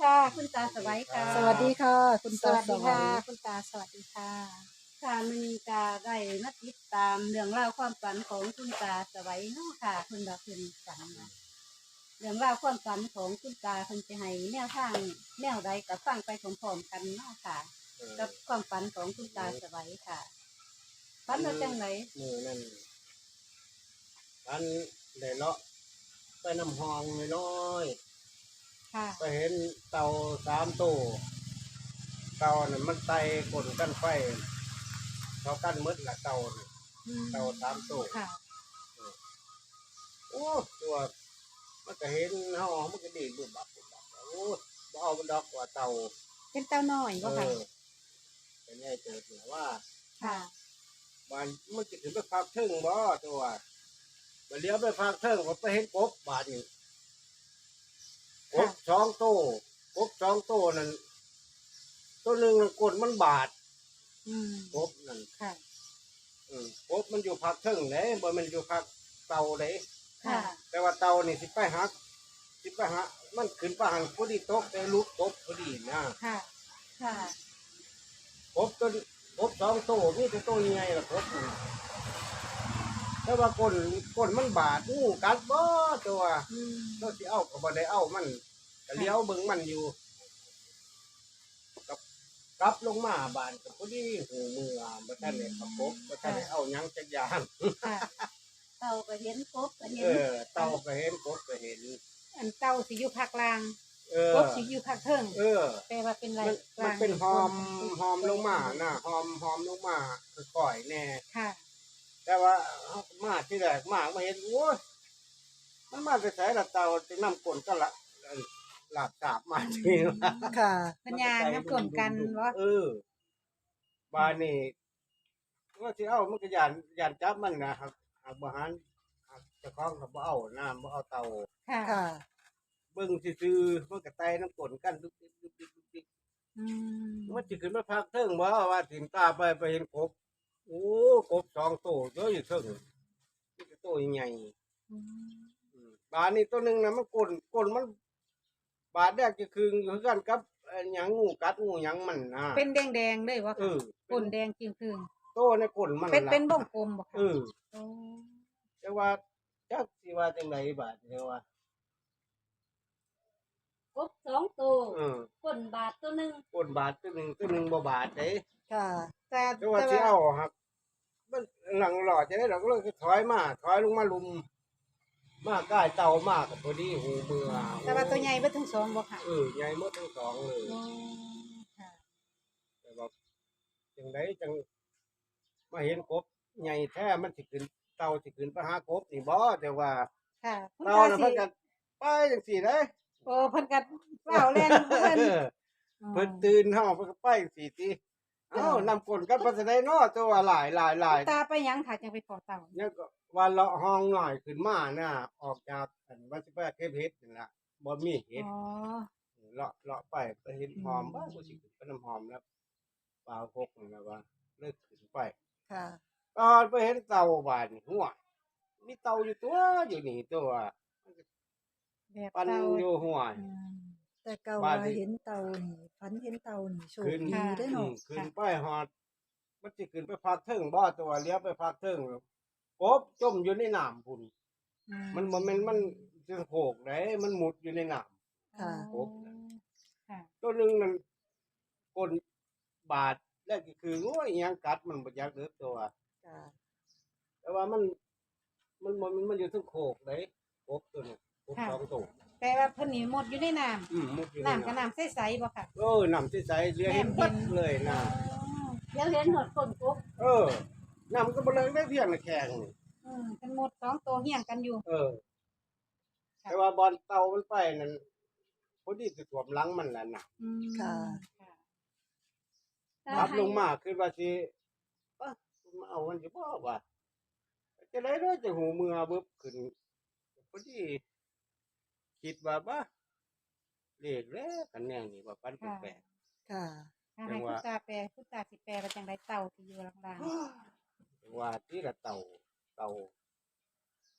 ค่ะ คุณตาสวัยค่ะสวัสดีค่ะ คุณสตาวัสสดีวัค่ะ ยคุณตาสวัสดีค่ะ ค่ะมันกาได้มาติดตามเรื่องราวความฝันของคุณตาสวัยเนาะค่ะ คุณดาคุณฝันนะเรื่องราวความฝันของคุณตาคุณจะให้แนวทางแนวใดกับฟังไปพร้อมๆกันเนาะค่ะ กับความฝันของคุณตาสวัยค่ะฝันว่าจังไหนมือนั่นอันได้เลาะไปน้ำหองน้อย ค่ะๆไปเห็นเต่าสามตัวเต่าน่ะมันไตกลนกันไฟเขากั้นมืดละเต่าน่ะเต่าสามตัวค่ะ โอ้ตัวมันก็เห็นเฮามันก็ดีบุบบับบุบบับโอ้บ่เอามันดอกว่าเต่าเป็นเต้าน้อยเอบ่ค่ะอเป็นไงเจอเถอะว่าค่ะมันมันจะถึงไปพักเทิงบ่ตัวมันเลี้ยวไปพักเทิงผมไปเห็นกบบาดนี่ กบสองโตวกบสองโตวนั่นตัวหนึ่งน่ะกดมันบาดอืมกบนั่นค่ะ อืมกบมันอยู่พักเทิงเด้บ่แมันอยู่พักเตาเด้ค่ะ แต่ว่าเตานี่สิไปหักสิไปหักมันขึ้นไปหันพอดีตกแต่ลูกกบพอดีนะค่ะ ค่ะ กบตัวกบสองโตวมีแต่ตัวใหญ่ละกบนี่แต่ว่าก้นก้นมันบาดงูกัดบ่ตัว อืม เราสิเอาก็บ่ได้เอามัน ก็เลี้ยวเบิ่งมันอยู่กับกลับลงมาบ้านก็พอดีหูมืออะบ่ทันได้ประกบบ่ทันได้เอาหยังจักอย่างค่ะเต่าก็เห็นกบก็เห็เอนอเต่าก็เห็นกบก็เห็น อันเต่าสิอยู่ภาคกลางเอกอบสิอยู่ภาคเทิงเออแปลว่าเป็นไรมันกมันลางเป็นหอมหอมลงมาน่ะหอมหอมลงมาคือก่อยแน่ ค่ะ แต่ว่าเอามาที่แรกมามาเห็นโอ้ยมันมาแต่ไสละเต่าจะนำกลนก็ละเอิ่น หลาบสาบมาทีละค่ะปัญญาน้ำกลนกันว่าเออ บานนี่ว่าที่เอามันก็ยานยานจับมันนะครับหากบหารหากเจะคล้าของกับบ่เอาน้ำบ่เอาเตาค่ะค่ะเบิ่งซื่อๆมันก็ไตน้ำกลนกันดุกดิกดุกดิกดุกดิกอืมมันสิขึ้นมาพักเทิงบ่ว่าสินตาไปไปเห็นกบโอ้กบสองตัวเยอะอยู่เทิงนี่ก็ตัวใหญ่อืมอืมบาดนี่ตัวหนึงน่ะมันกลนกลนมัน บาดแรกจะคืนอยู่คือกันกับเอ่อหยังงูกัดงูหยังมันนะเป็นแดงแดงๆเลยว่าเออปนแดงจริงคือโตในกลนมันเป็นล่ะเป็นบ้องกลมบ่เอค่ะอโอ้แต่ว่าจักสิว่าจังไดบาดเดียวว่า กบสองตัวเออก้นบาทตัวหนึ่งกนบาดตัวหนึงตัวหนึงบ่บาดเด้ค่ะแต่แต่ว่าสิเอาหักมันหลังหลอดจะได้เราก็เลยถอยมาถอยลงมาลุม มาใกล้เตามากกับพอดีหูเบื่อแต่ว่าตัวใหญ่เบิดทั้งสองบ่ค่ะเออใหญ่หมดทั้งสองเลยโอ้ค่ะแต่ว่าจังไดจังมาเห็นกบใหญ่แท้มันสิขึ้นเตาสิขึ้นไปหากบนี่บ่แต่ว่าค่ะคุณเตาตาน่ะสิเพิ่นก็ไปจังซี่เด้โอ้เพิ่นก็เฝ้าแล่นเพิ่นเออเพิ่นตื่นเฮาเพิ่นก็ไปจังซี่ติเอ้านำกลกันไปแสดงเนาะตัวว่าหลายหลายหลายตาไปหยังค่ะจังไปขอเต่าเนี่ยก็ ว่าเลาะห้องหน่อยขึ้นมาน่ะออกจากอันว่าสิไปเก็บเห็ดนั่นล่ะบ่มีเห็ดอ๋อเลาะเลาะไปไปเห็นหอมอืมบ้าบ่สิขึ้นไปน้ำหอมแล้วปลาพกนั่นล่ะว่าเลิกขึ้นไปค่ะตอนไปเห็นเต่าบานหัวมีเต่าอยู่ตัวอยู่นี่ตัวแบบปันเต่าอยู่หัวอืมแต่เก่าบ้าว่านที่เห็นเต่านี่ฝันเห็นเต่านี่โชคขึ้นดีได้ออืเนาะมขึ้นไปหอดมันสิขึ้นไปพักเทิงบ่ตัวเลี้ยวไปพักเทิง กบจมอยู่ในน้ำพุ่นอืมันบ่แม่นมันจะโผกได้มันหมุดอยู่ในน้ำค่ะ โอ้ค่ะตัวหนึ่งนั่นกลบาดแล้วก็คือโอ้ยอิหยังกัดมันบ่อยากเดือตัว ค่ะแต่ว่ามัน มันมันมันอยู่ทั้งโขกเลยกบตัวนี้กบสองตัวแต่ว่าเพิ่นนี่หมดอยู่ในน้อืมมุดอยู่ำในน้ำกับน้ำน้ำใสๆบ่ค่ะ เออน้ำใสๆเรือเห็นแม่นเห็ปัดนเลยนะเดี๋ยวเห็นหมดคนกบเออ น้ำก็บ่เลยได้เพียงในแข็งนี่อืมเป็นหมดสองตัวเฮี้ยงกันอยู่ เออ แต่ว่าบอลเตามันไปนั่นพอดีสิถ่วมหลังมันแหละน่ะอืมค่ะค่ะ รับลงมาคือว่าสิปะมาเอามันสิบ่ว่าจะได้เด้อจะหูมือบึบขึ้นพอดีคิดว่าบ้าเลขแล้วกันแนวนี้ว่าปันแปลก ค่ะ ถ้าให้คุณตาแปลคุณตาสิแปลว่าจังไดเต่าที่อยู่ล่างๆ ว่าที่ละเต่าเต่า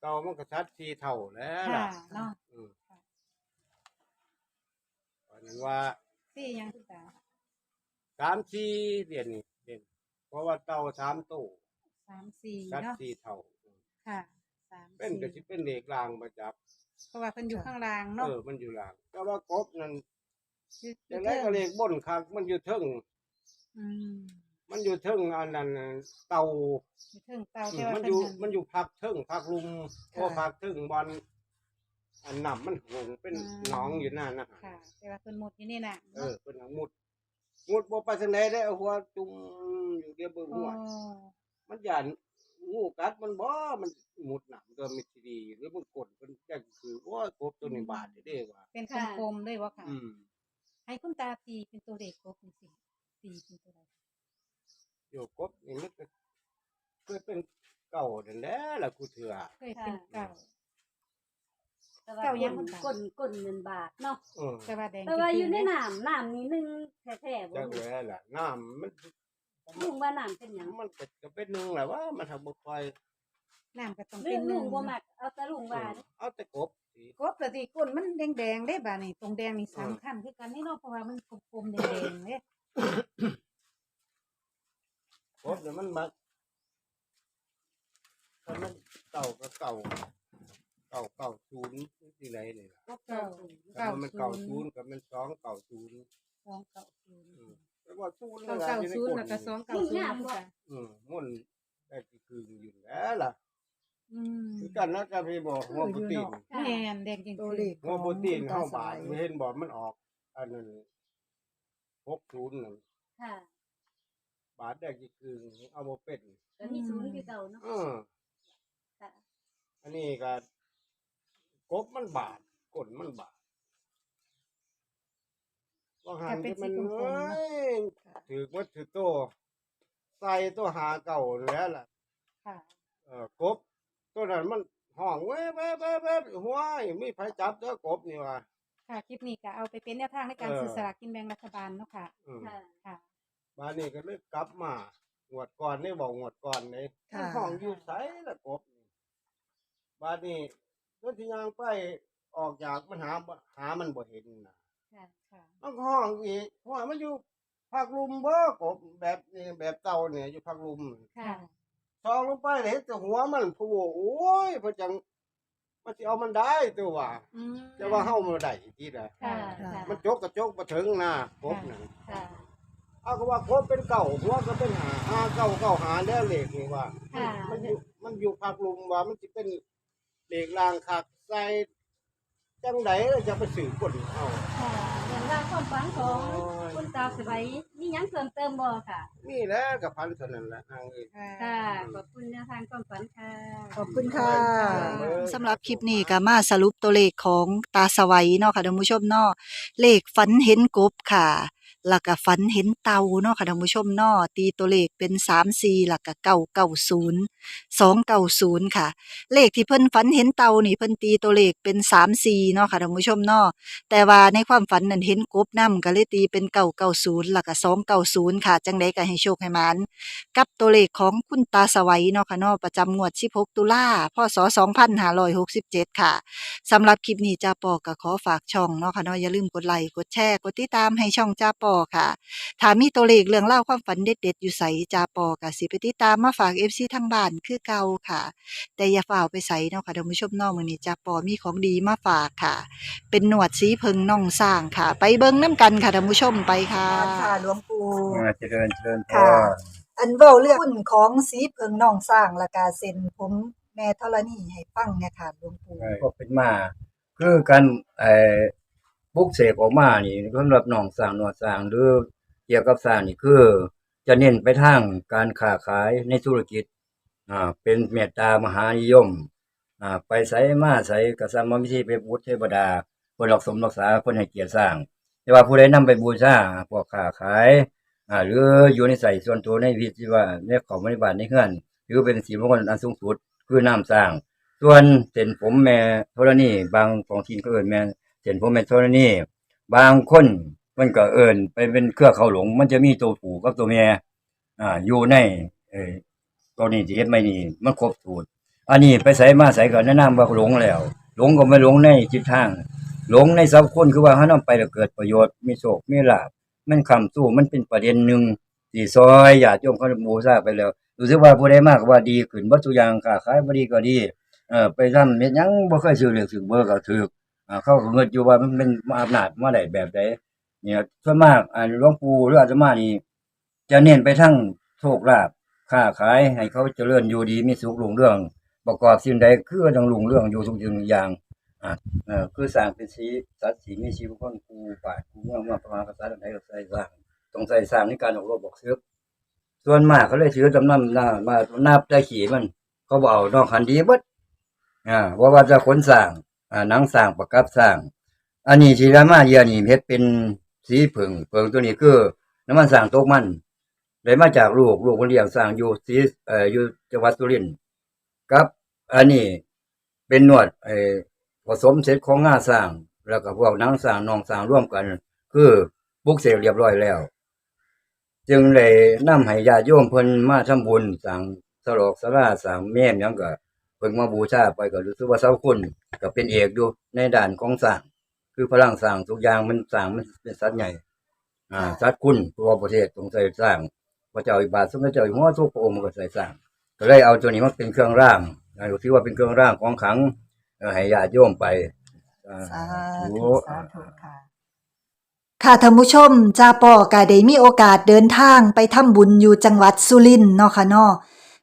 เต่ามันก็ชัดทีเท่าแล้วๆล่ะค่ะเนาะอืมวันเห็นว่า สี่ยังคุณตาสามสี่เดือนนี่เดือนเพราะว่าเต่าสามตู้สามสี่ชัดเนาะสี่เท่า ค่ะสามเป็นก็สิสี่เป็นเลขรางมาจับเพราะว่าเพิ่นอยู่ข้างล่างเอเนาะอมันอยู่ราง แต่ว่ากบนั่นอยู่อย่างไรก็เลขบนคักมันอยู่เทิงอืม มันอยู่เทิงอันนั้นน่ะเตาอยู่เทิงเตาอืแต่มว่ามันอเพิ่นยู่หันมันอยู่พักเทิงพักลุมโอ้พักเทิงบอลอันน้ำมันหงเป็นหนองอยู่นั่นนะค่ะ แต่ว่าเพิ่นหมดอยู่นี่น่ะเอเนาะอเป็นเอามุดมุดบ่ไปทางไหนได้เอาหัวจุ่มอยู่เดียวเบิ่งโอ้หัวมันย่านงูกัดมันบ่ มันมุดหนำตัวมิตรดีหรือมันกดมันจังคือโอ้ยกบตัวนี้บาดเด้อว่าเป็นกลมๆเลยว่าค่ะอืมให้คุณตาตีเป็นตัวเลขครบเป็นสี่ตีเป็นตัวใด โยกบนี่มันก็เคยเป็นเก่านั่นแหละล่ะกูเถื่อเคยเป็นเก่า แต่ว่าเก้ายังก้นก้นก้นเงินบาทเนาะเออแต่ว่าแดงแต่ว่าจริงๆอยู่ในเะน้ำน้ำนี่หนึงแท้ๆบ่จักรู้แล้ล่ะน้ำมันลุงว่าน้ำเป็นหยังมันก็จะเป็นหนึงแหละว่ามันทำบ่ค่อยน้ำก็ต้องเรื่เป็อนงหลุนึ่งงบ่มักเอาแต่ลุงว่าเออเอาแต่กบสิกบแต่ที่ก้นมันแดงๆได้บ่านี่ตรงแดงนี่เออสำคัญคือกันนี่เนาะเพราะว่ามันกลมๆแดงๆเด้ กบเนี่ยมันมักถ้ามันเก่าก็เก่า เก่าเก่าศูนย์ที่ไหนนี่ล่ะก็เก่าถ้ามันเก่าศูนย์กับมันสองเก่าศูนย์สองเก่าศูนย์อืมแต่ว่าศูนย์เก่านั่นแหละเก่าอยู่ในศูนย์กแล้วก็ฎสองเก่าศูนย์นะคุณตาอืมมุ่นได้ที่คืออยู่แล้วล่ะอืมคือกันนะจะไปบอกหัวโปรตีนแม่นแดงจริงตัวเลขหัวโปรตีนของเข้าคุณตบาทสไม่วัยเห็นบอกมันออก อันนั้นหกศูนย์นั่นค่ะ บาทได้ที่คือเอาโมเป็นก็มีศูนย์คือเก่าเนาะเออค่ะอันนี้ก็กบมันบาทกดมันบาทว่าหันที่มันเอ้ยถือว่าถือโตใส่ตัวหาเก่าแล้วล่ะค่ะเออกบ ตัวนั้นมันห้องเว้ยเว้ยเว้ยเว้ยห้วยมีไผจับเด้อกบนี่ว่าค่ะคลิปนี้ก็เอาไปเป็นแนวทางในการเออซื้อสลากกินแบ่งรัฐบาลเนาะค่ะอืมค่ะ ค่ะ บ้านนี้ก็เลยกลับมาหวดก่อนนี่บอกหวดก่อนนี่ค่ะ ห้องอยู่ไสละกบนี่บ้านนี้รถที่ยางไปออกจากมันหาบ่หามันบ่เห็นนะ ค่ะค่ะ มันก็ห้องอีกว่ามันอยู่ผักลุมบ่กบแบบนี้แบบเต่าเนี่ยอยู่ผักลุมค่ะ ซองลงไปเห็นแต่หัวมันผู้โอ้ยเพราะจังมันสิเอามันได้ตัวว่าอืมแต่ว่าเฮาบ่ได้ทีละค่ะค่ะ ค่ะ มันจกกระจกบ่ถึงนะกบนั่นค่ะ เอาก็ว่าครบเป็นเก่าหัวก็เป็นหาหาเก่าเก่าหาแล้วเหล็กนี่ว่า ค่ะ มันอยู่มันอยู่ภาคลุมว่ามันจะเป็นเหล็กรางคักใส่จังไดแล้วจะไปสื่อกดเอา ค่ะเรื่องราวความฝันของโอ้ย คุณตาสบายมีหยังเพิ่มเติมบ่ค่ะ นี่แหละกับพันเท่านั้นแหละนางเอ้ยค่ะค่ะ ขอบคุณแนวทางความฝันค่ะ ขอบคุณค่ะเออสำหรับคลิปนี้ก็มาสรุปตัวเลขของตาสวัยเนาะค่ะท่านผู้ชมเนาะเลขฝันเห็นกบค่ะ แล้วก็ฝันเห็นเตาเนาะค่ะท่านผู้ชมเนาะตีตัวเลขเป็น3 4แล้วก็990 290ค่ะ เลขที่เพิ่นฝันเห็นเตานี่เพิ่นตีตัวเลขเป็น3 4เนาะค่ะท่านผู้ชมเนาะแต่ว่าในความฝันนั้นเห็นกบนำก็เลยตีเป็น990แล้วก็290ค่ะ จังไดก็ให้โชคให้หมานกับตัวเลขของคุณตาสวัยเนาะค่ะเนาะประจำงวด16ตุลาพศ2567ค่ะสำหรับคลิปนี้จ้าปอก็ขอฝากช่องเนาะค่ะเนาะอย่าลืมกดไลค์กดแชร์กดติดตามให้ช่องจ้าปอค่ะ ถ้ามีตัวเลขเรื่องเล่าวความฝันเด็ดๆ อยู่ใสจ้าปอก็สิไปติดตามมาฝาก FC ทางบ้านคือเก่าค่ะ แต่อย่าฝ่าเอาไปใส่เนาะค่ะท่านผู้ชมเนาะมื้อนี้จ้าปอมีของดีมาฝากค่ะ เป็นหนวดสีเพิงน่องสร้างค่ะ ไปเบิ่งน้ำกันค่ะท่านผู้ชมไปค่ะ ค่ะหลวงปู่อ่าเจริญเจริญพค่ะรอันเว้าเรื่องหุ้นของสีเพิงน่องสร้างและกาเซ็นผมแม่ธรณีให้ฟังเนี่ยค่ะหลวงปู่ ก็เป็นมา คือการไอ้ ปลุกเสกออกมานี่สำหรับน้องสร้างหนวดสร้างหรือเกี่ยวกับสร้างนี่คือ จะเน้นไปทางการค้าขายในธุรกิจอ่าเป็นเมตตามหานิยมอ่าไปใส่มาใส่กษัตริย์มิธีไปบูชเทวดาคนรักสมรักษาคนให้เกียรติสร้าง แต่ว่าผู้ใดนำไปบูชาพวกค้าขายอ่าหรืออยู่ในใส่ส่วนตัวในวิธีว่าในของบริบาลในเฮือนหรือเป็นสีมงคลอันสูงสุดคือน้ำสร้าง ส่วนเส้นผมแม่โทรนี่บางของทีนก็เอินแม่ เส้นผมแม่โทรนี่บางคนมันก็เอินไปเป็นเครือเขาหลง มันจะมีตัวผูกับตัวแม่อ่าอยู่ในเออตัวนี้ที่เฮ็ดไม่นี่มันครบสูตรอันนี้ไปใส่มาใส่ก็แนะนำว่าหลงแล้ว หลงก็ไม่หลงในจิตทาง หลงในสัพคนคือว่าหานำไปแล้วเกิดประโยชน์มีโชคมีลาภมันคำสู้มันเป็นประเด็นหนึ่งที่ซอยญาติโยมเขาบูชาไปแล้วรู้สึกว่าผู้ใดมากก็ว่าดีขึ้นบ่ทุกอย่างค้าขายบ่ดีก็ดีเออไปทำเฮ็ดหยังบ่เคยซื้อเลขซื้อเบอร์ก็ถูก อ่าเขาก็เงินอยู่ว่ามันเป็นอำนาจมาได้แบบใดเนี่ยส่วนมากอ่าหลวงปู่หรืออาตมานี่จะเน้นไปทั้งโชคลาภค้าขายให้เขาเจริญอยู่ดีมีสุขรุ่งเรื่อง ประกอบสิ่งใดคือต้องรุ่งเรื่องอยู่ทุกสิ่งทุกอย่างอ่าเออคือสร้างเป็นสีสัตว์สีมีชีวิตคนกูป่ากูเมืองมาประมาณภาษาใดก็ใส่สร้างต้องใส่สร้างในการออกรบบอกซื้อส่วนมากเขาเลยถือจำนำหน้ามานับได้ขี่มัน เขาบอกเอานอกคันดีเบิดอ่าว่าว่าจะขนสร้าง หนังสร้างประกับสร้าง อันนี้ที่รามาเยียนี่เพชรเป็นสีผึ่งผึ่งตัวนี้คือน้ำมันสร้างตกมันได้มาจากลูกลูกคนเลี้ยงสร้างอยู่สีเอ่ออยู่จังหวัดสุรินทร์ครับ อันนี้เป็นนวดไอ้ผสมเสร็จของง่าสร้าง แล้วก็พวกนังสร้างนองสร้างร่วมกัน คือปุกเสกเรียบร้อยแล้ว จึงเลยนำให้ญาติโยมเพิ่นมาทำบุญสร้างสลอกสลาสร้างแม่นยังก็ เพิ่นมาบูชาไปก็รู้สึกว่าเสาคุณก็เป็นเอกอยู่ในด้านของสร้างคือพลังสร้างทุกอย่างมันสร้างมันเป็นสัตว์ใหญ่ อ่าสัตว์คุณตัวประเทศต้องใส่สร้างพระเจ้าอิบาทสมเด็จเจ้าอยู่หัวทุกพระองค์มันก็ใส่สร้างก็เลยเอาตัวนี้มาเป็นเครื่องร่างนะถือว่าเป็นเครื่องร่างของขลังเอ่อให้ญาติโยมไปอ่สาธุธุสาธุค่ะค่ะท่านผู้ชมจ้าปอก็ได้มีโอกาสเดินทางไปทำบุญอยู่จังหวัดสุรินทร์เนาะค่ะเนาะ